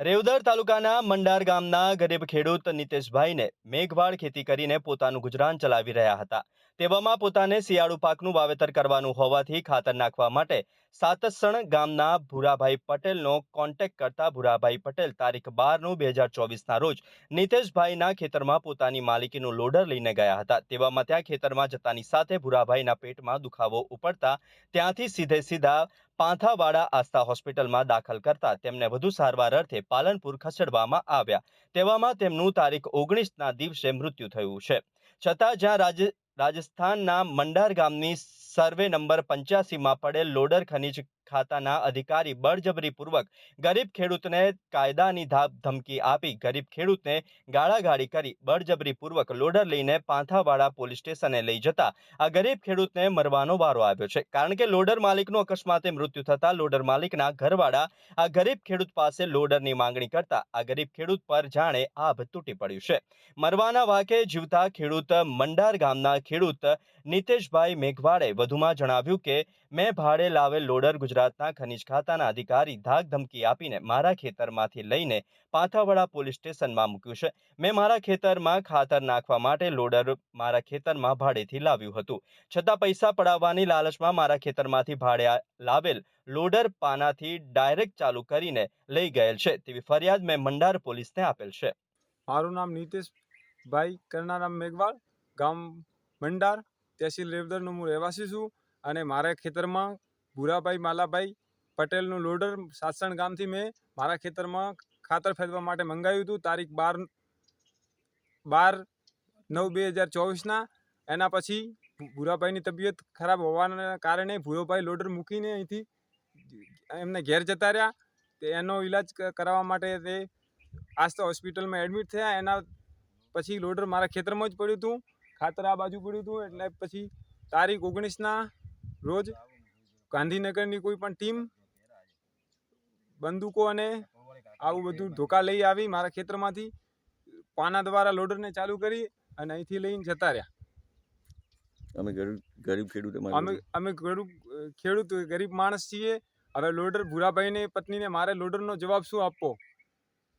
રેવદર તાલુકાના મંડાર ગામના ગરીબ ખેડૂત નિતેશભાઈને મેઘવાળ ખેતી કરીને પોતાનું ગુજરાન ચલાવી રહ્યા હતા. તેવામાં પોતાને શિયાળુ પાકનું વાવેતર કરવાનું હોવાથી ખાતર નાખવા માટે સાતસણ ગામના ભૂરાભાઈ પટેલનો કોન્ટેક્ટ કરતા ભૂરાભાઈ પટેલ તારીખ બારનું બે હજાર ચોવીસના રોજ નીતેશભાઈના ખેતરમાં પોતાની માલિકીનું લોડર લઈને ગયા હતા. તેવામાં ત્યાં ખેતરમાં જતાની સાથે ભૂરાભાઈના પેટમાં દુખાવો ઉપડતા ત્યાંથી સીધે સીધા પાંથાવાડા આસ્થા હોસ્પિટલમાં દાખલ કરતા તેમને વધુ સારવાર અર્થે પાલનપુર ખસેડવામાં આવ્યા. તેવામાં તેમનું તારીખ ઓગણીસના દિવસે મૃત્યુ થયું છે. છતાં જ્યાં રાજ રાજસ્થાનના મંડાર ગામની સર્વે નંબર પંચ્યાસીમાં પડેલ લોડર ખનીજ ખાતાના અધિકારી બળજબરીપૂર્વક ગરીબ ખેડૂતને કાયદાની ધમકી આપી ગરીબ ખેડૂતને ગાળાગાળી કરી બળજબરીપૂર્વક લોડર લઈને પાંથાવાડા પોલીસ સ્ટેશને લઈ જતા આ ગરીબ ખેડૂતને મરવાનો વારો આવ્યો છે. કારણ કે લોડર માલિકનું અકસ્માતે મૃત્યુ થતા લોડર માલિકના ઘરવાળા આ ગરીબ ખેડૂત પાસે લોડરની માંગણી કરતા આ ગરીબ ખેડૂત પર જાણે આભ તૂટી પડ્યું છે. મરવાના વાકે જીવતા ખેડૂત મંડાર ગામના ખેડૂત નિતેશભાઈ મેઘવાડે વધુમાં જણાવ્યું કે, મેં ભાડે લાવેલ લોડર ગુજરાતના ખનીજ ખાતાના અધિકારી ધાક ધમકી આપીને મારા ખેતરમાંથી લઈને પાંથાવાડા પોલીસ સ્ટેશનમાં મૂક્યું છે. મેં મારા ખેતરમાં ખાતર નાખવા માટે લોડર મારા ખેતરમાં ભાડેથી લાવ્યું હતું. છતાં પૈસા પડાવવાની લાલચમાં મારા ખેતરમાંથી ભાડે લાવેલ લોડર પાનાથી ડાયરેક્ટ ચાલુ કરીને લઈ ગયેલ છે. તેવી ફરિયાદ મેં મંડાર પોલીસને આપેલ છે. મારું નામ નીતેશભાઈ કરનારામ મેઘવાળ ગામ મંડાર, તહેસીલ રેવદરનો હું રહેવાસી છું અને મારા ખેતરમાં ભૂરાભાઈ માલાભાઈ પટેલનું લોડર સાસણ ગામથી મેં મારા ખેતરમાં ખાતર ફેરવા માટે મંગાવ્યું હતું. તારીખ બાર બાર નવ બે હજાર ચોવીસના. એના પછી ભૂરાભાઈની તબિયત ખરાબ હોવાના કારણે ભૂરોભાઈ લોડર મૂકીને અહીંથી એમને ઘેર જતા રહ્યા. તે એનો ઈલાજ કરાવવા માટે તે આસ્થા હોસ્પિટલમાં એડમિટ થયા. એના પછી લોડર મારા ખેતરમાં જ પડ્યું હતું. ખાતર આ બાજુ પડ્યું હતું. એટલે પછી તારીખ ઓગણીસના રોજ ગાંધીનગરની કોઈ પણ ટીમ બંદૂકો અને આવું બધું ધોકા લઈ આવી મારા ખેતરમાંથી પાના દ્વારા લોડરને ચાલુ કરી અને અહીંથી લઈને જતા રહ્યા. અમે ગરીબ ગરીબ ખેડૂત અમે અમે ગરીબ ખેડૂત ગરીબ માણસ છીએ. હવે લોડર ભૂરાભાઈને પત્નીને મારે લોડરનો જવાબ શું આપવો?